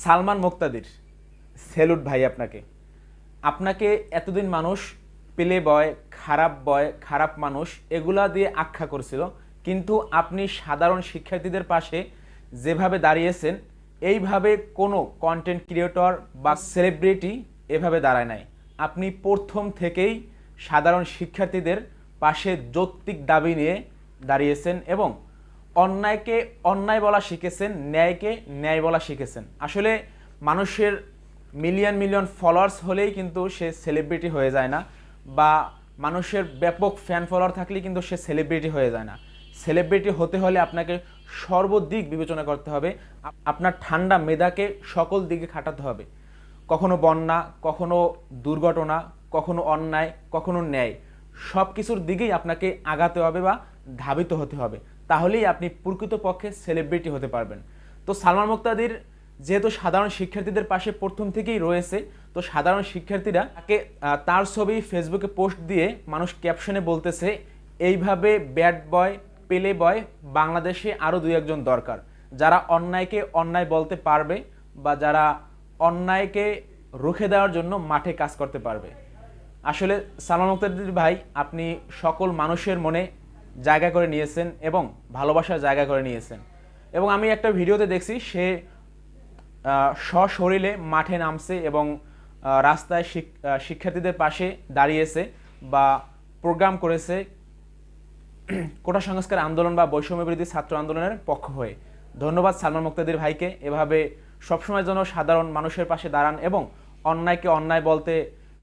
সালমান মুক্তাদির, salute ভাই আপনাকে। আপনাকে এতদিন মানুষ পেলে বয়, খারাপ বয়, খারাপ মানুষ এগুলা দিয়ে আখ্যা করছিল। কিন্তু আপনি সাধারণ শিক্ষার্থীদের পাশে যেভাবে দাঁড়িয়েছেন, এইভাবে কোনো কন্টেন্ট ক্রিয়েটর বা সেলিব্রিটি এভাবে দাঁড়ায় নাই। আপনি প্রথম থেকেই সাধারণ শিক্ষার্থীদের পাশে যৌক্তিক দাবি নিয়ে দাঁড়িয়েছেন এবং অন্যায়কে অন্যায় বলা শিখেছেন, ন্যায়কে ন্যায় বলা শিখেছেন। আসলে মানুষের মিলিয়ন মিলিয়ন ফলোয়ার্স হলেই কিন্তু সে সেলিব্রিটি হয়ে যায় না বা মানুষের ব্যাপক ফ্যান ফলোয়ার থাকলেই কিন্তু সে সেলিব্রিটি হয়ে যায় না। সেলিব্রিটি হতে হলে আপনাকে সর্বদিক বিবেচনা করতে হবে। আপনার ঠান্ডা মেধাকে সকল দিকে খাটাতে হবে। কখনো বন্যা, কখনো দুর্ঘটনা, কখনো অন্যায়, কখনো ন্যায় সব কিছুর দিকেই আপনাকে আগাতে হবে বা ধাবিত হতে হবে। তাহলেই আপনি প্রকৃতপক্ষে সেলিব্রিটি হতে পারবেন। তো সালমান মুক্তাদির যেহেতু সাধারণ শিক্ষার্থীদের পাশে প্রথম থেকেই রয়েছে, তো সাধারণ শিক্ষার্থীরা তাকে তার ছবি ফেসবুকে পোস্ট দিয়ে মানুষ ক্যাপশনে বলতেছে, এইভাবে ব্যাড বয় পেলে বয় বাংলাদেশে আরও দুই একজন দরকার। যারা অন্যায়কে অন্যায় বলতে পারবে বা যারা অন্যায়কে রুখে দেওয়ার জন্য মাঠে কাজ করতে পারবে। আসলে সালমান মুক্তাদির ভাই, আপনি সকল মানুষের মনে জায়গা করে নিয়েছেন এবং ভালোবাসার জায়গা করে নিয়েছেন। এবং আমি একটা ভিডিওতে দেখছি, সে সশরীরে মাঠে নামছে এবং রাস্তায় শিক- শিক্ষার্থীদের পাশে দাঁড়িয়েছে বা প্রোগ্রাম করেছে কোটা সংস্কার আন্দোলন বা বৈষম্য বিরোধী ছাত্র আন্দোলনের পক্ষ হয়ে। ধন্যবাদ সালমান মুক্তাদির ভাইকে। এভাবে সবসময় যেন সাধারণ মানুষের পাশে দাঁড়ান এবং অন্যায়কে অন্যায় বলতে